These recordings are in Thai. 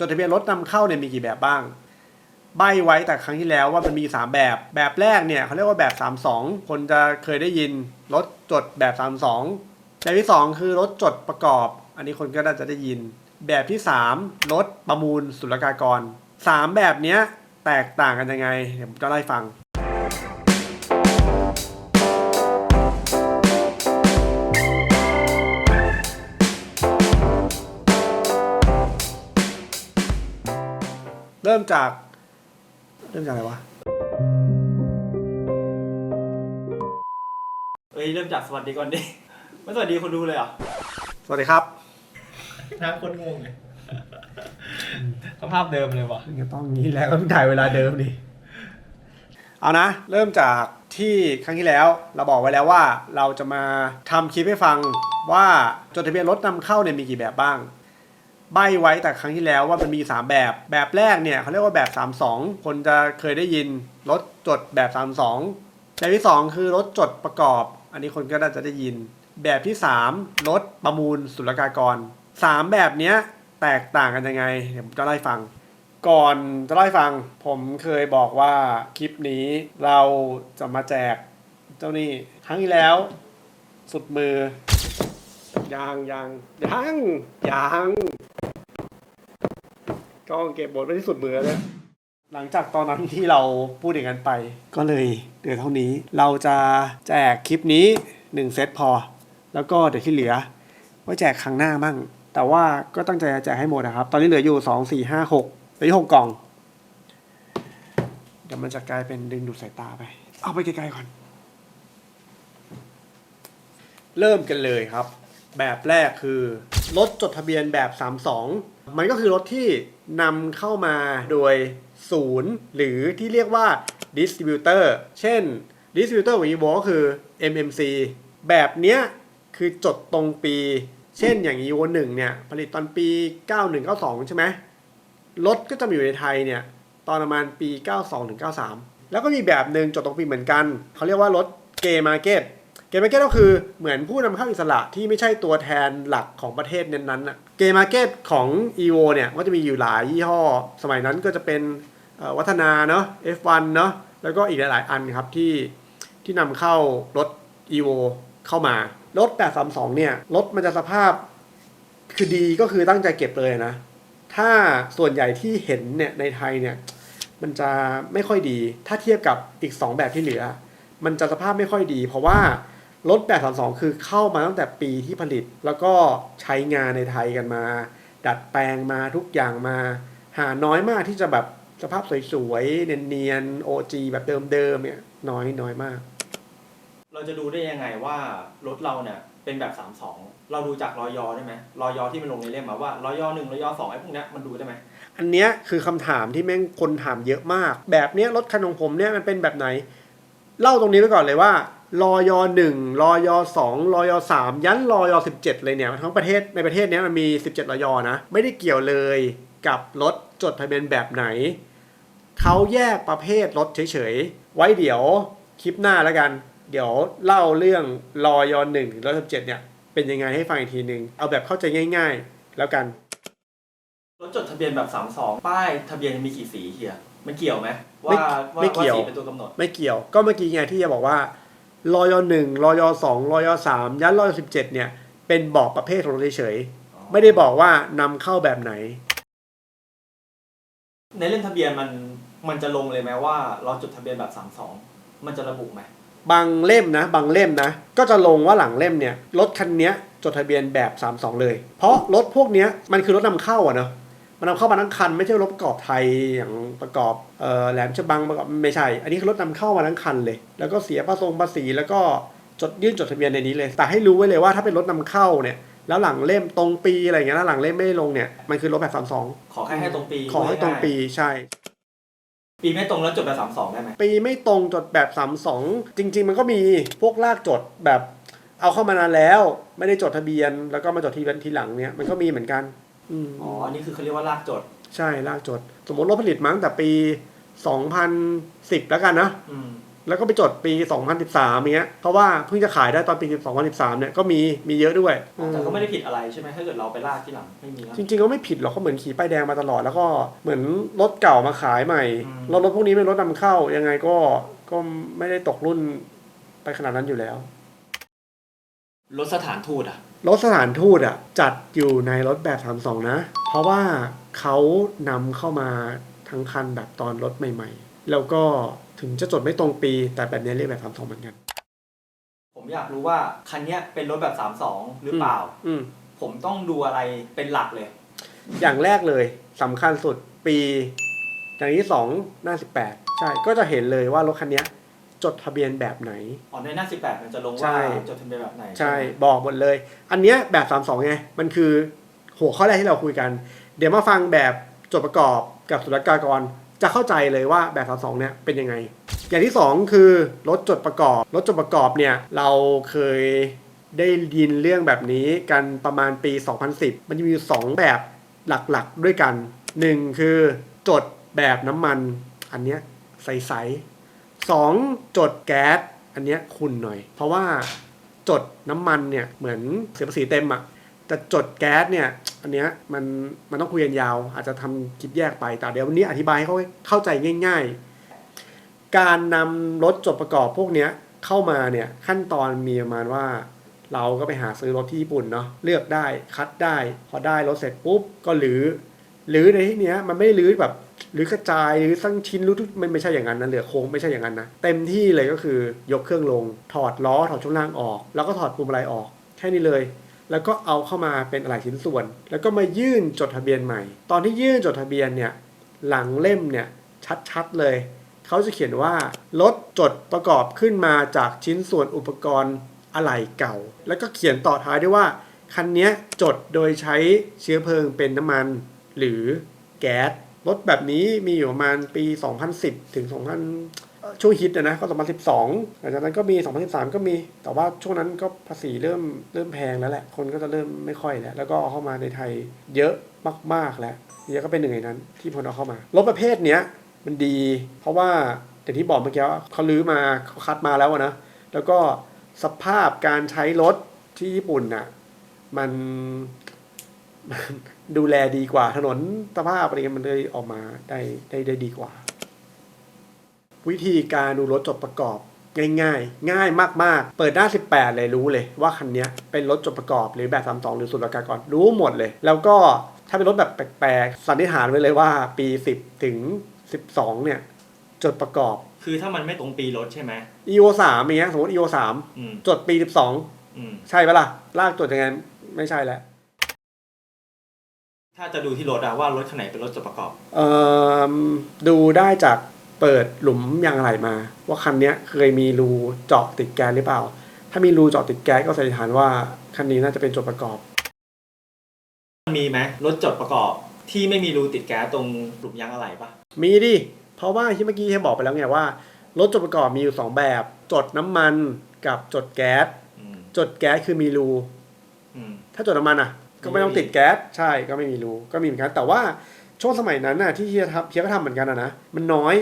จดทะเบียนรถนำเข้าเนี่ยมีกี่แบบบ้าง ใบไว้แต่ครั้งที่แล้วว่ามันมี 3 แบบ แบบแรกเนี่ยเขาเรียกว่าแบบ 32 คนจะเคยได้ยินรถจดแบบ 32 แบบที่ 2 คือรถจดประกอบ อันนี้คนก็น่าจะได้ยิน แบบที่ 3 รถประมูลศุลกากร 3 แบบเนี้ยแตกต่างกันยังไงเดี๋ยวผมจะไล่ฟัง เริ่มจาก เริ่มจากอะไรวะ เอ้ยเริ่มจากสวัสดีก่อนดิ ไม่สวัสดีคนดูเลยเหรอสวัสดีครับน้าคนงงเลยสภาพเดิมเลยว่ะมันก็ต้องงี้แล้วก็ต้องถ่ายเวลาเดิมดิ เอานะ เริ่มจากที่ครั้งที่แล้ว เราบอกไว้แล้วว่าเราจะมาทำคลิปให้ฟังว่าจดทะเบียนรถนำเข้าเนี่ยมีกี่แบบบ้าง ใบไว้แต่ครั้งที่แล้วว่ามันมี 3 แบบ แบบแรกเนี่ยเขาเรียกว่าแบบ 32 คนจะเคยได้ยินรถจดแบบ 32 แบบที่ 2 คือรถจดประกอบ อันนี้คนก็น่าจะได้ยิน แบบที่ 3 รถประมูลศุลกากร 3 แบบเนี้ยแตกต่างกันยังไงเดี๋ยวผมจะเล่ฟัง ก่อนจะเล่ฟัง ผมเคยบอกว่าคลิปนี้เราจะมาแจกเจ้านี่ครั้งที่แล้ว สุดมือยังยังยังยัง ก็เก็บบทไว้ที่สุดมือแล้วหลังจากตอนนั้นที่เราพูดอย่างนั้นไป ก็เลยเหลือเท่านี้เราจะแจกคลิปนี้หนึ่งเซตพอ แล้วก็เดี๋ยวที่เหลือไว้แจกครั้งหน้ามั่ง แต่ว่าก็ตั้งใจจะแจกให้หมดนะครับ ตอนนี้เหลืออยู่สองสี่ห้าหกเหลืออยู่หกกล่อง เดี๋ยวมันจะกลายเป็นดึงดูดสายตาไป เอาไปไกลๆก่อน เริ่มกันเลยครับ แบบแรกคือ รถจดทะเบียนแบบ 32 มันก็คือรถที่นำเข้ามาโดยศูนย์หรือที่เรียกว่า distributor เช่น distributor ของ evo ก็คือ mmc แบบเนี้ยคือจดตรงปี เช่นอย่าง evo 1เนี่ย ผลิตตอนปี 9192 ใช่ไหมรถก็จะมาอยู่ในไทยเนี่ย ตอนประมาณปี 92ถึง93 แล้วก็มีแบบหนึ่งจดตรงปีเหมือนกัน เขาเรียกว่ารถเกมาร์เก็ต เกย์มาร์เก็ตก็คือเหมือนผู้นำเข้าอิสระที่ไม่ใช่ตัวแทนหลักของประเทศนั้นๆน่ะเกย์มาร์เก็ตของ EVO เนี่ยก็จะมีอยู่หลายยี่ห้อ สมัยนั้นก็จะเป็นวัฒนาเนาะ F1 เนาะแล้วก็อีกหลาย ๆ อันครับที่ที่นำเข้ารถ EVO เข้ามา รถ 832 เนี่ย รถมันจะสภาพคือดีก็คือตั้งใจเก็บเลยนะ ถ้าส่วนใหญ่ที่เห็นเนี่ยในไทยเนี่ย มันจะไม่ค่อยดี ถ้าเทียบกับอีก 2 แบบที่เหลือ มันจะสภาพไม่ค่อยดี เพราะว่า รถ832 คือเข้ามาตั้งแต่ปีที่ผลิต แล้วก็ใช้งานในไทยกันมา ดัดแปลงมาทุกอย่างมา หาน้อยมากที่จะแบบสภาพสวยๆ เนียนๆ OG แบบเดิมๆเนี่ยน้อยน้อยมาก เราจะดูได้ยังไงว่ารถเราเนี่ยเป็นแบบ 32 เราดูจากรอยอได้ไหมรอยอที่มันลงในเล่มมาว่ารอยอหนึ่งรอยอสองไอ้พวกเนี้ยมันดูได้ไหมอันเนี้ยคือคำถามที่แม่งคนถามเยอะมาก แบบเนี้ยรถคันของผมเนี่ยมันเป็นแบบไหน เล่าตรงนี้ไว้ก่อนเลยว่า รอยอหนึ่งรอยอสองรอยอสามยันรอยอสิบเจ็ดเลยเนี่ยทั้งประเทศในประเทศเนี้ยมันมีสิบเจ็ดรอยอนะ ไม่ได้เกี่ยวเลยกับรถจดทะเบียนแบบไหน เขาแยกประเภทรถเฉยๆ ไว้เดี๋ยวคลิปหน้าแล้วกัน เดี๋ยวเล่าเรื่องรอยอหนึ่งถึงรอยสิบเจ็ดเนี่ยเป็นยังไงให้ฟังอีกทีหนึ่งเอาแบบเข้าใจง่าย ๆ แล้วกันรถจดทะเบียนแบบ32ป้ายทะเบียนมีกี่สีเฮียมันเกี่ยวไหมไม่ว่าว่าไม่เกี่ยวว่าสีเป็นตัวกำหนด ไม่เกี่ยวก็เมื่อกี้ไงที่จะบอกว่า รอยหนึ่งรอยสองรอยสามยันรอยสิบเจ็ดเนี่ย เป็นบอกประเภทของรถเฉยๆไม่ได้บอกว่านำเข้าแบบไหน ในเล่มทะเบียนมันมันจะลงเลยไหมว่า เราจดทะเบียนแบบ32มันจะระบุไหมบางเล่มนะ บางเล่มนะ ก็จะลงว่าหลังเล่มเนี่ยรถคันเนี้ยจดทะเบียนแบบ 32 เลย เพราะรถพวกเนี้ยมันคือรถนำเข้าอะเนาะ มันนำเข้ามาทั้งคัน ไม่ใช่รถประกอบไทยอย่างประกอบเอ่อแหลมฉบังประกอบไม่ใช่ อันนี้คือรถนำเข้ามาทั้งคันเลย แล้วก็เสียภาษีภาษีแล้วก็จดยื่นจดทะเบียนในนี้เลย แต่ให้รู้ไว้เลยว่าถ้าเป็นรถนำเข้าเนี่ยแล้วหลังเล่มตรงปีอะไรอย่างเงี้ยแล้วหลังเล่มไม่ได้ลงเนี่ยมันคือรถแบบ32ขอแค่ให้ตรงปี ขอให้ตรงปีใช่ ปีไม่ตรงแล้วจดแบบ32ได้ไหมปีไม่ตรงจดแบบ32จริง ๆ มันก็มีพวกลากจดแบบเอาเข้ามานานแล้ว ไม่ได้จดทะเบียน แล้วก็มาจดทีทีหลังเนี่ยมันก็มีเหมือนกัน อืมอ๋ออันนี้คือเขาเรียกว่าลากจด ใช่ลากจด สมมติรถผลิตมาตั้งแต่ปี 2010 แล้วกันนะ อืม แล้วก็ไปจดปี 2013เงี้ย เพราะว่าเพิ่งจะขายได้ตอนปี 2013 เนี่ย ก็มี มีเยอะด้วยแต่ก็ไม่ได้ผิดอะไรใช่ไหมถ้าเกิดเราไปลากที่หลังไม่มีนะ จริงๆก็ไม่ผิดหรอกเขาเหมือนขี่ป้ายแดงมาตลอด แล้วก็เหมือนรถเก่ามาขายใหม่ อืมรถรถพวกนี้เป็นรถนำเข้า ยังไงก็ ก็ไม่ได้ตกรุ่นไปขนาดนั้นอยู่แล้ว รถสถานทูตอะ รถสถานทูตอะจัดอยู่ในรถแบบ 32 นะ เพราะว่าเขานำเข้ามาทั้งคันแบบตอนรถใหม่ ๆ แล้วก็ถึงจะจดไม่ตรงปี แต่แบบนี้เรียกแบบ 32 เหมือนกัน ผมอยากรู้ว่าคันเนี้ยเป็นรถแบบ 32 หรือเปล่า อืมผมต้องดูอะไรเป็นหลักเลย อย่างแรกเลยสำคัญสุดปี อย่างที่สองหน้า 18 ใช่ก็จะเห็นเลยว่ารถคันเนี้ย จดทะเบียนแบบไหน อ๋อในหน้า 18 มันจะลงใช่ ว่าจดทะเบียนแบบไหนใช่ บอกหมดเลย อันเนี้ยแบบ 32ไง มันคือหัวข้อแรกที่เราคุยกัน เดี๋ยวมาฟังแบบจดประกอบกับศุลกากร จะเข้าใจเลยว่าแบบ 32เนี่ยเป็นยังไง อย่างที่ 2 คือรถจดประกอบ รถจดประกอบเนี่ยเราเคยได้ยินเรื่องแบบนี้กันประมาณปี 2010 มันจะมีอยู่สองแบบหลักๆด้วยกัน 1 คือจดแบบน้ำมัน อันเนี้ยใสๆ สองจดแก๊สอันเนี้ยคุณหน่อย เพราะว่าจดน้ำมันเนี่ยเหมือนเสียภาษีเต็มอะแต่จดแก๊สเนี่ยอันเนี้ยมันมันต้องคุยกันยาว อาจจะทำคลิปแยกไปแต่เดี๋ยววันนี้อธิบายให้เขาเข้าใจง่าย ๆ การนำรถจดประกอบพวกเนี้ยเข้ามาเนี่ยขั้นตอนมีประมาณว่า เราก็ไปหาซื้อรถที่ญี่ปุ่นเนาะเลือกได้คัดได้ พอได้รถเสร็จปุ๊บก็หรือหรือในที่เนี้ยมันไม่ได้รื้อแบบ หรือกระจายหรือสั้งชิ้นรู้ทุกมันไม่ใช่อย่างนั้นนะเหลือโค้งไม่ใช่อย่างนั้นนะเต็มที่เลยก็คือยกเครื่องลง ถอดล้อถอดช่วงล่างออก แล้วก็ถอดพวงมาลัยออก แค่นี้เลย แล้วก็เอาเข้ามาเป็นอะไหล่ชิ้นส่วน แล้วก็มายื่นจดทะเบียนใหม่ ตอนที่ยื่นจดทะเบียนเนี่ยหลังเล่มเนี่ยชัดๆเลยเขาจะเขียนว่ารถจดประกอบขึ้นมาจากชิ้นส่วนอุปกรณ์อะไหล่เก่า แล้วก็เขียนต่อท้ายด้วยว่าคันนี้จดโดยใช้เชื้อเพลิงเป็นน้ำมัน หรือแก๊ส รถแบบนี้มีอยู่ประมาณปี 2010 ถึง 2000 ช่วงฮิตนะนะก็2012 หลังจากนั้นก็มี 2013 ก็มี แต่ว่าช่วงนั้นก็ภาษีเริ่มเริ่มแพงแล้วแหละ คนก็จะเริ่มไม่ค่อยแล้ว แล้วก็เอาเข้ามาในไทยเยอะมาก ๆ แล้วเนี่ยก็เป็นหนึ่งในนั้นที่พลเอาเข้ามา รถประเภทเนี้ยมันดี เพราะว่าอย่างที่บอกเมื่อกี้ว่าเขาลื้อมาเขาคัดมาแล้วนะ แล้วก็สภาพการใช้รถที่ญี่ปุ่นน่ะมัน ดูแลดีกว่า ถนนสภาพอะไรเงี้ยมันเลยออกมาได้ได้ได้ดีกว่า วิธีการดูรถจดประกอบ ง่ายๆ ง่ายมากๆ เปิดหน้า 18 เลยรู้เลยว่าคันเนี้ยเป็นรถจดประกอบหรือแบบ 32 หรือสุลกากรรู้หมดเลย แล้วก็ถ้าเป็นรถแบบแปลกๆสันนิษฐานไว้เลยว่าปี 10 ถึง 12 เนี่ย จดประกอบ คือถ้ามันไม่ตรงปีรถใช่ไหม EO 3อย่างเงี้ยสมมติ EO อืม3จดปี 12อืมใช่ปะล่ะลากจดยังไงไม่ใช่แล้ว ถ้าจะดูที่รถอะว่ารถคันไหนเป็นรถจดประกอบ เอ่อดูได้จากเปิดหลุมยางอะไหล่มา ว่าคันเนี้ยเคยมีรูเจาะติดแก๊สหรือเปล่า ถ้ามีรูเจาะติดแก๊สก็สันนิษฐานว่าคันนี้น่าจะเป็นจดประกอบ มีไหมรถจดประกอบที่ไม่มีรูติดแก๊สตรงหลุมยางอะไหล่ปะมีดิ เพราะว่าที่เมื่อกี้ที่บอกไปแล้วไงว่า รถจดประกอบมีอยู่สองแบบ จดน้ำมันกับจดแก๊ส อืมจดแก๊สคือมีรู อืมถ้าจดน้ำมันอะ ก็ไม่ต้องติดแก๊สใช่ก็ไม่มีรูก็มีเหมือนกัน แต่ว่าช่วงสมัยนั้นน่ะที่เฮียทำเฮียก็ทำเหมือนกันอะนะมันน้อย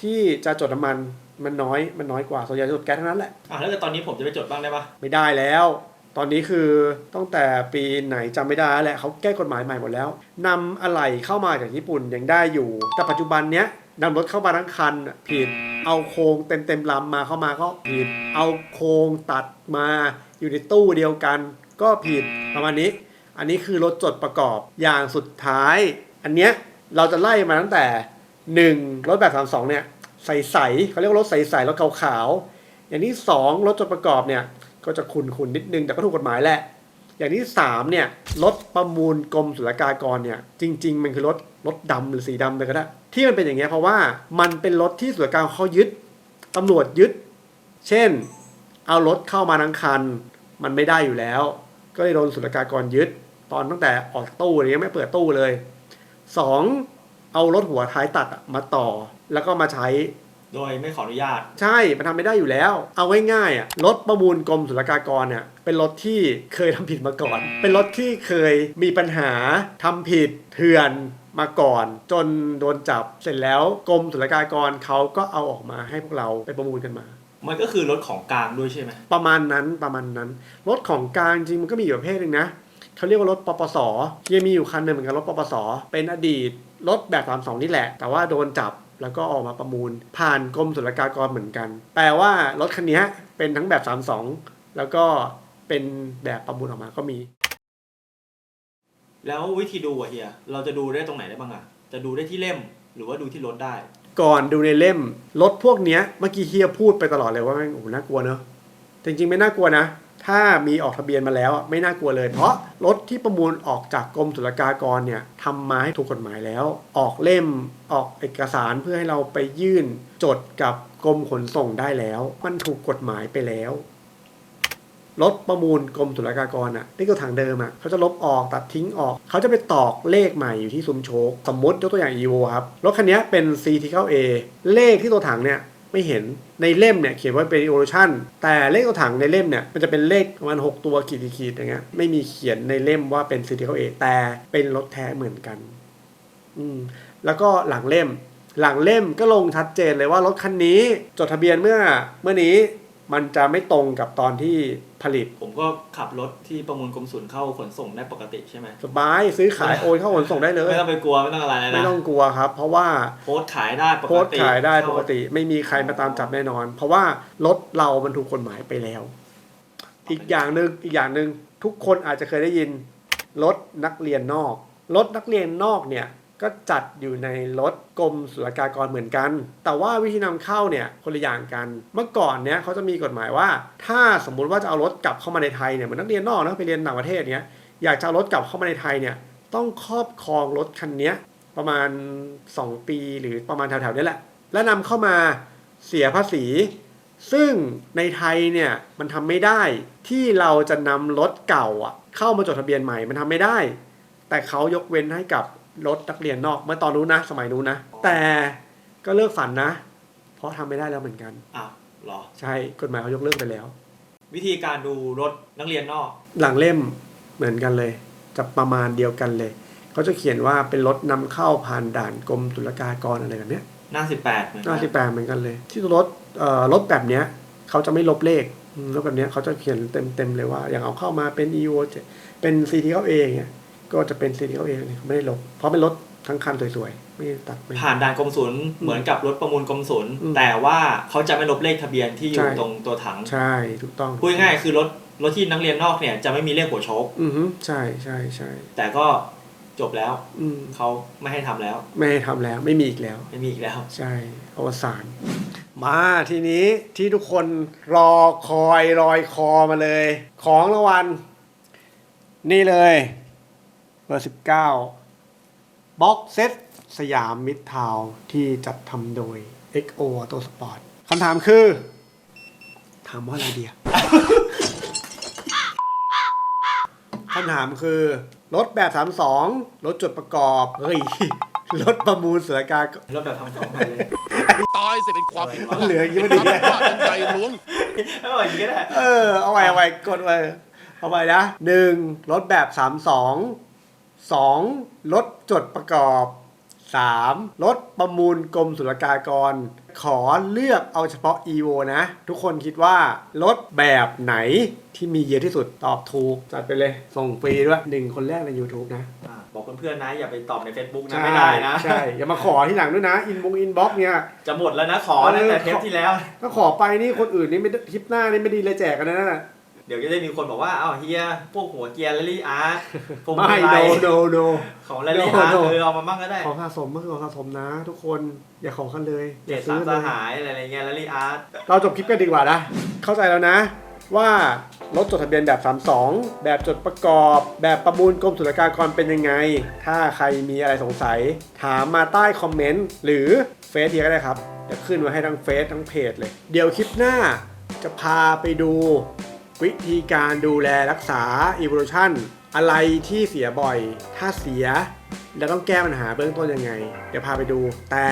ที่จะจดน้ำมันมันน้อยมันน้อยกว่าส่วนใหญ่จะจดแก๊สทั้งนั้นแหละอะแล้วเกิดตอนนี้ผมจะไปจดบ้างได้ปะไม่ได้แล้ว ตอนนี้คือตั้งแต่ปีไหนจำไม่ได้แล้วแหละเขาแก้กฎหมายใหม่หมดแล้วนำอะไหล่เข้ามาจากญี่ปุ่นยังได้อยู่ แต่ปัจจุบันเนี้ยนำรถเข้ามาทั้งคันน่ะผิด เอาโครงเต็มเต็มๆลำมาเข้ามาก็ผิด เอาโครงตัดมาอยู่ในตู้เดียวกัน ก็ผิดประมาณนี้ อันนี้คือรถจดประกอบอย่างสุดท้าย อันเนี้ยเราจะไล่มาตั้งแต่หนึ่งรถแบบ 32 เนี่ย ใสๆเขาเรียกว่ารถใสๆรถขาวๆอย่างที่สองรถจดประกอบเนี่ย ก็จะขุนขุนๆนิดนึง แต่ก็ถูกกฎหมายแหละ อย่างที่สามเนี่ย รถประมูลกรมศุลกากรเนี่ย จริง ๆ มันคือรถรถดำหรือสีดำเลยก็ได้ ที่มันเป็นอย่างเงี้ยเพราะว่ามันเป็นรถที่ศุลกากรเขายึดตำรวจยึด เช่น เอารถเข้ามาทั้งคัน มันไม่ได้อยู่แล้ว ก็เลยโดนศุลกากรยึด ตอนตั้งแต่ออกตู้เลยยังไม่เปิดตู้เลยสองเอารถหัวท้ายตัดอะมาต่อ แล้วก็มาใช้ โดยไม่ขออนุญาต ใช่ มันทำไม่ได้อยู่แล้ว เอาง่ายๆอะรถประมูลกรมศุลกากรเนี่ยเป็นรถที่เคยทำผิดมาก่อน เป็นรถที่เคยมีปัญหาทำผิดเถื่อนมาก่อนจนโดนจับเสร็จแล้วกรมศุลกากรเขาก็เอาออกมาให้พวกเราไปประมูลกันมามันก็คือรถของกลางด้วยใช่ไหมประมาณนั้นประมาณนั้น รถของกลางจริงมันก็มีอยู่ประเภทหนึ่งนะ เขาเรียกว่ารถปปสที่มีอยู่คันหนึ่งเหมือนกันรถปปสเป็นอดีตรถแบบสามสองนี่แหละ แต่ว่าโดนจับแล้วก็ออกมาประมูล ผ่านกรมศุลกากรเหมือนกัน แปลว่ารถคันนี้เป็นทั้งแบบ 32 แล้วก็เป็นแบบประมูลออกมาก็มี แล้ววิธีดูอะเฮีย เราจะดูได้ตรงไหนได้บ้างอะจะดูได้ที่เล่มหรือว่าดูที่รถได้ ก่อนดูในเล่มรถพวกเนี้ยเมื่อกี้เฮียพูดไปตลอดเลยว่าแม่งโอ้โหน่ากลัวเนอะแต่จริงๆไม่น่ากลัวนะ ถ้ามีออกทะเบียนมาแล้วไม่น่ากลัวเลย เพราะรถที่ประมูลออกจากกรมศุลกากรเนี่ยทำมาให้ถูกกฎหมายแล้ว ออกเล่มออกเอกสารเพื่อให้เราไปยื่นจดกับกรมขนส่งได้แล้ว มันถูกกฎหมายไปแล้วรถประมูลกรมศุลกากรอะนี่ก็ถังเดิมอะเขาจะลบออกตัดทิ้งออก เขาจะไปตอกเลขใหม่อยู่ที่ซุ้มโชค สมมติยกตัวอย่าง EVO ครับ รถคันนี้เป็น C T 9 A เลขที่ตัวถังเนี่ย ไม่เห็นในเล่มเนี่ยเขียนว่าเป็น evolution แต่เลขตัวถังในเล่มเนี่ยมันจะเป็นเลขประมาณ6ตัวขีดขีดๆอย่างเงี้ยไม่มีเขียนในเล่มว่าเป็น C T 9 A แต่เป็นรถแท้เหมือนกันอืมแล้วก็หลังเล่มหลังเล่มก็ลงชัดเจนเลยว่ารถคันนี้จดทะเบียนเมื่อเมื่อนี้ มันจะไม่ตรงกับตอนที่ผลิต ผมก็ขับรถที่ประมูลกรมศุลเข้าขนส่งได้ปกติใช่ไหมสบายซื้อขายโอนเข้าขนส่งได้เลย ไม่ต้องไปกลัวไม่ต้องอะไรเลยไม่นะต้องกลัวครับ เพราะว่าโพสต์ขายได้ปกติโพสต์ขายได้ปกติ ไม่มีใครมาตามจับแน่นอน เพราะว่ารถเรามันถูกกฎหมายไปแล้ว อีกอย่างหนึ่งอีกอย่างหนึ่งทุกคนอาจจะเคยได้ยินรถนักเรียนนอกรถนักเรียนนอกเนี่ย ก็จัดอยู่ในรถกรมศุลกากรเหมือนกัน แต่ว่าวิธีนำเข้าเนี่ยคนละอย่างกัน เมื่อก่อนเนี่ยเขาจะมีกฎหมายว่า ถ้าสมมุติว่าจะเอารถกลับเข้ามาในไทยเนี่ยเหมือนนักเรียนนอกนะไปเรียนต่างประเทศเนี่ยอยากจะเอารถกลับเข้ามาในไทยเนี่ยต้องครอบครองรถคันนี้ประมาณ 2 ปีหรือประมาณแถวๆนี้แหละ และนำเข้ามาเสียภาษี ซึ่งในไทยเนี่ยมันทำไม่ได้ที่เราจะนำรถเก่าอะเข้ามาจดทะเบียนใหม่มันทำไม่ได้ แต่เขายกเว้นให้กับ รถนักเรียนนอก เมื่อตอนนู้นนะ สมัยนู้นนะ แต่ก็เลิกฝันนะ เพราะทำไม่ได้แล้วเหมือนกัน อ้าวเหรอ ใช่กฎหมายเขายกเลิกไปแล้ว วิธีการดูรถนักเรียนนอก หลังเล่มเหมือนกันเลยจะประมาณเดียวกันเลย เขาจะเขียนว่าเป็นรถนำเข้าผ่านด่านกรมศุลกากรอะไรแบบเนี้ยหน้าสิบแปดเหมือนหกัน้านที่แปลเหมือนกันเลย ที่รถเอ่อรถแบบเนี้ยเขาจะไม่ลบเลขอืมรถแบบเนี้ยเขาจะเขียนเต็มเต็มๆเลยว่า อย่างเอาเข้ามาเป็น EO เป็น CT เขาเองเนี่ย ก็จะเป็น CT เขาเองเลยเขาไม่ได้ลบ เพราะเป็นรถทั้งคันสวยๆ ไม่ได้ตัดไม่ ผ่านด่านกรมศุลเหมือนกับรถประมูลกรมศุลอืมแต่ว่าเขาจะไม่ลบเลขทะเบียนที่อใช่ยู่ตรงตัวถังใช่ถูกต้องพูดง่ายๆคือรถรถที่นักเรียนนอกเนี่ยจะไม่มีเลขหัวโชคอือฮึใช่ใช่ใช่แต่ก็จบแล้วอืมเขาไม่ให้ทำแล้วไม่ให้ทำแล้วไม่มีอีกแล้ว ไม่มีอีกแล้ว ใช่อวสานมาทีนี้ที่ทุกคนรอคอยรอยคอมาเลย ของรางวัลนี่เลย เบอร์สิบเก้าบ็อกเซตสยามมิตรทาวน์ที่จัดทำโดย XO Auto Sport คำถามคือ ถามว่าอะไรเดียคำถามคือ รถแบบ 32 รถจดประกอบ เฮ้ย รถประมูลเสือกากรถแบบทำสองไปเลยตายเสียเป็นความผิดพลาดเหลืออย่างนี้ไม่ดีทำเลยพลาดเป็นใจหลวง ไม่ไหวอย่างนี้ก็ได้ เออ เอาไว้เอาไว้กดไว้เอาไว้นะหนึ่งรถแบบ 32 2รถจดประกอบ3รถประมูลกรมศุลกากร ขอเลือกเอาเฉพาะ EVO นะ ทุกคนคิดว่ารถแบบไหนที่มีเยอะที่สุดตอบถูก จัดไปเลย ส่งฟรีด้วยหนึ่งคนแรกใน YouTube นะ อ่าบอกเพื่อนๆนะ อย่าไปตอบใน Facebook นะ ไม่ได้นะ ใช่ อย่ามาขอที่หลังด้วยนะอินบงอินบ็อกเนี่ย จะหมดแล้วนะขอตั้งแต่เทปที่แล้ว ถ้าขอไปนี่คนอื่นนี่ไม่ได้ทริปหน้านี่ไม่ดีเลยแจกกันนะนั่นน่ะ เดี๋ยวจะได้มีคนบอกว่าอ้าวเฮียพวกหัวเกียร์แรลลี่อาร์ตพวกไม่ไรโนโนโนของแรลลี่อาร์ตโน่เออเอามาบ้างก็ได้ของสะสมก็คือของสะสมนะ ทุกคนอย่าขอกันเลยเจ็ดซื้สามอสเลยหายอะไรเงี้ยแรลลี่อาร์ตเราจบคลิปกันดีกว่านะ เข้าใจแล้วนะ ว่ารถจดทะเบียนแบบ 32 แบบจดประกอบ แบบประมูลกรมศุลกากรเป็นยังไง ถ้าใครมีอะไรสงสัย ถามมาใต้คอมเมนต์หรือเฟซเดียก็ได้ครับเดี๋ยวขึ้นไว้ให้ทั้งเฟซทั้งเพจเลย เดี๋ยวคลิปหน้าจะพาไปดู วิธีการดูแลรักษา evolution อะไรที่เสียบ่อย ถ้าเสีย แล้วต้องแก้ปัญหาเบื้องต้นยังไง เดี๋ยวพาไปดู แต่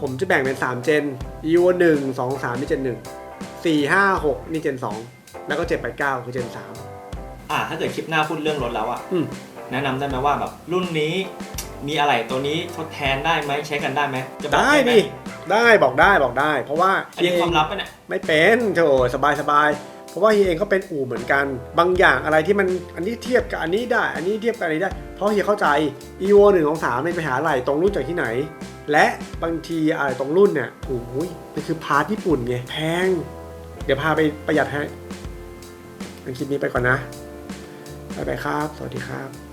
ผมจะแบ่งเป็น 3 เจน evo 1 2 3นี่เจน 1 4 5 6 นี่เจน 2 แล้วก็ 7 8 9 คือเจน 3 อ่า ถ้าเกิดคลิปหน้าพูดเรื่องรถแล้วอะอืมแนะนำได้ไหมว่าแบบรุ่นนี้มีอะไรตัวนี้ทดแทนได้ไหมใช้กันได้ไหมจะบอกได้หมดิได้บอกได้บอกได้ เพราะว่าอันนี้ความลับปะเนี่ยไม่เป็นโถสบายสบาย เพราะว่าเฮียเองก็เป็นอู่เหมือนกัน บางอย่างอะไรที่มันอันนี้เทียบกับอันนี้ได้ อันนี้เทียบกับอันนี้ได้ เพราะเฮียเข้าใจ EVO หนึ่งของสามเนี่ยไปหาอะไรตรงรุ่นจากที่ไหน และบางทีอะไรตรงรุ่นเนี่ยโอ้ยมันคือพาร์ทญี่ปุ่นไงแพง เดี๋ยวพาไปประหยัดให้คลิปนี้ไปก่อนนะบ๊ายบายครับ สวัสดีครับ